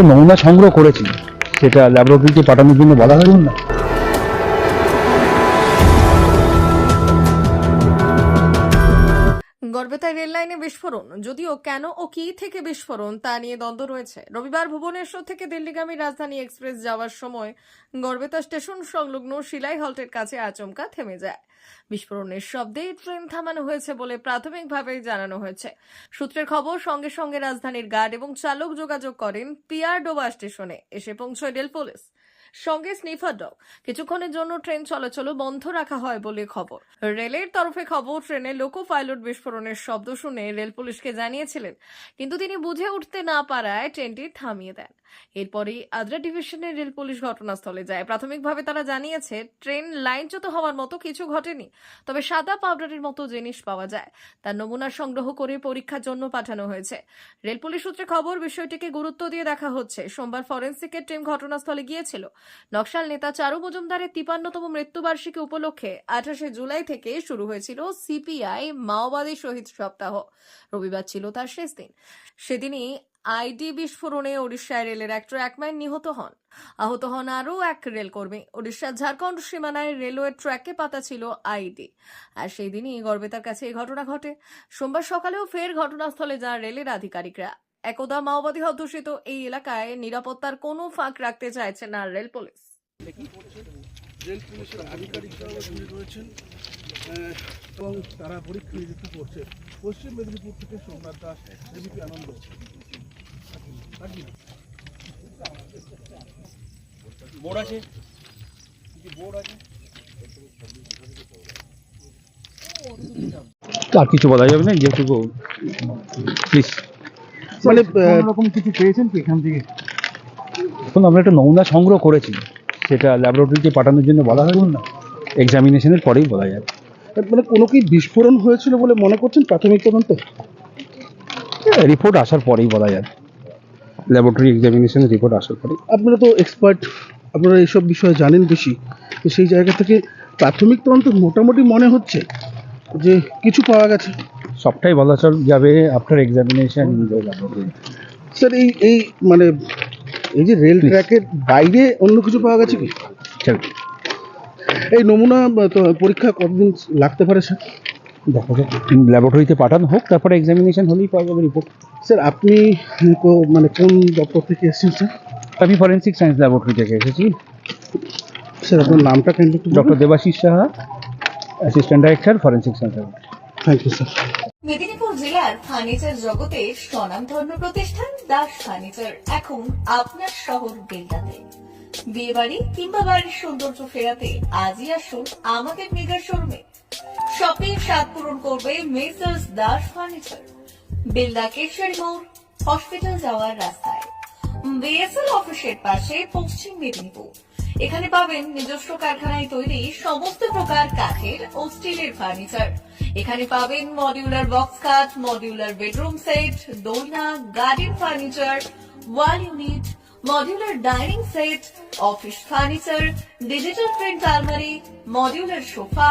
একটা নমুনা সংগ্রহ করেছি। সেটা ল্যাবরেটরিতে পাঠানোর জন্য বলা হয়েছিল না। গর্বেতায় রেল লাইনে বিস্ফোরণ। যদিও কেন ও কি থেকে বিস্ফোরণ তা নিয়ে দ্বন্দ্ব রয়েছে। রবিবার ভুবনেশ্বর থেকে দিল্লিগামী রাজধানী এক্সপ্রেস যাওয়ার সময় গর্বেতা স্টেশন সংলগ্ন শিলাই হল্টের কাছে আচমকা থেমে যায়। বিস্ফোরণের শব্দে ট্রেন থামানো হয়েছে বলে প্রাথমিকভাবে জানানো হয়েছে। সূত্রের খবর, সঙ্গে সঙ্গে রাজধানীর গার্ড এবং চালক যোগাযোগ করেন পিয়ার ডোবা স্টেশনে। এসে পৌঁছয় রেল পুলিশ। সঙ্গে স্নিফার ডগ। কিছুক্ষণের জন্য ট্রেন চলাচল বন্ধ রাখা হয় বলে খবর। রেলের তরফে খবর, ট্রেনে লোকো পাইলট বিস্ফোরণের শব্দ শুনে রেল পুলিশকে জানিয়েছিলেন, কিন্তু তিনি বুঝে উঠতে না পারায় ট্রেনটি থামিয়ে দেন। এরপরেই আদ্রা ডিভিশনের রেল পুলিশ ঘটনাস্থলে যায়। প্রাথমিকভাবে তারা জানিয়েছে, ট্রেন লাইনচ্যুত হওয়ার মতো কিছু ঘটেনি তবে সাদা পাউডারের মতো জিনিস পাওয়া যায়। তার নমুনা সংগ্রহ করে পরীক্ষার জন্য পাঠানো হয়েছে। রেল পুলিশ সূত্রে খবর, বিষয়টিকে গুরুত্ব দিয়ে দেখা হচ্ছে। সোমবার ফরেন্সিকের টিম ঘটনাস্থলে গিয়েছিল। নকশাল নেতা চারু মজুমদারের তিপান্নতম মৃত্যুবার্ষিকী উপলক্ষে আঠাশে জুলাই থেকে শুরু হয়েছিল সিপিআই মাওবাদী শহীদ সপ্তাহ। রবিবার ছিল তার শেষ দিন। সেদিনই আইডি বিস্ফোরণে ওড়িশায় রেলের এক ট্র্যাকম্যান নিহত হন। আহত হন আরও এক রেলকর্মী। ওড়িশার ঝাড়খণ্ড সীমানায় রেলওয়ে ট্র্যাকে পাতা ছিল আইডি। আর সেই দিনই গর্বেতার কাছে এই ঘটনা ঘটে। সোমবার সকালেও ফের ঘটনাস্থলে যান রেলের আধিকারিকরা। একদা মাওবাদী অধ্যুষিত এই এলাকায় নিরাপত্তার কোনো ফাঁক রাখতে চাইছে না রেল পুলিশ। রেল পুলিশের রয়েছেন এবং তারা পরীক্ষা নিরীক্ষা করছে। পশ্চিম মেদিনীপুর থেকে সোমনাথ দাস, এবিপি আনন্দ। বোর্ড আছে? বোর্ড আছে আর কিছু বলা যাবে না যেহেতু প্লিজ মানে রকম কিছু পেয়েছেন কি এখান থেকে? এখন আমরা একটা নমুনা সংগ্রহ করেছি। সেটা ল্যাবরেটরিতে পাঠানোর জন্য বলা হয়েছিল না। এক্সামিনেশনের পরেই বলা যাবে। মানে কোনো কি বিস্ফোরণ হয়েছিল বলে মনে করছেন প্রাথমিক তদন্তে? রিপোর্ট আসার পরেই বলা যাবে। ল্যাবরেটরি এক্সামিনেশনের রিপোর্ট আসার পরেই আপনারা তো এক্সপার্ট আপনারা এইসব বিষয়ে জানেন বেশি। তো সেই জায়গা থেকে প্রাথমিক তদন্ত মোটামুটি মনে হচ্ছে যে কিছু পাওয়া গেছে। সবটাই বলা চল যাবে আফটার এক্সামিনেশন স্যার এই এই মানে এই যে রেল ট্র্যাকের বাইরে অন্য কিছু পাওয়া গেছে কি? এই নমুনা পরীক্ষা কতদিন লাগতে পারে স্যার? দেখা যাক ল্যাবরেটরিতে পাঠানো হোক তারপরে এক্সামিনেশন হলেই পাওয়া যাবে রিপোর্ট স্যার আপনি কো- মানে কোন দপ্তর থেকে এসেছেন স্যার? আমি ফরেন্সিক সায়েন্স ল্যাবরেটরি থেকে এসেছি। স্যার আপনার নামটা কেন doctor Debashis Saha assistant director forensic science laboratory thank you sir Medinipur জেলার ফার্নিচার জগতে স্বনামধন্য প্রতিষ্ঠান দাস ফার্নিচার এখন আপনার শহর বেলদাতে বিয়ে বাড়ি কিংবা বাড়ির সৌন্দর্য ফেরাতে আজই আসুন আমাদের মেগা শোরুমে। শপিং স্বাদ পূরণ করবে মেসার্স দাস ফার্নিচার বেলদা কেশারি মোড় হসপিটাল যাওয়ার রাস্তায়। বিএসএল অফিসের পাশে পশ্চিম মেদিনীপুর। এখানে পাবেন নিজস্ব কারখানায় তৈরি সমস্ত প্রকার কাঠের ও স্টিলের ফার্নিচার। এখানে পাবেন modular box cut modular bedroom set দোলনা garden furniture wall unit modular dining set office furniture digital print আলমারি modular sofa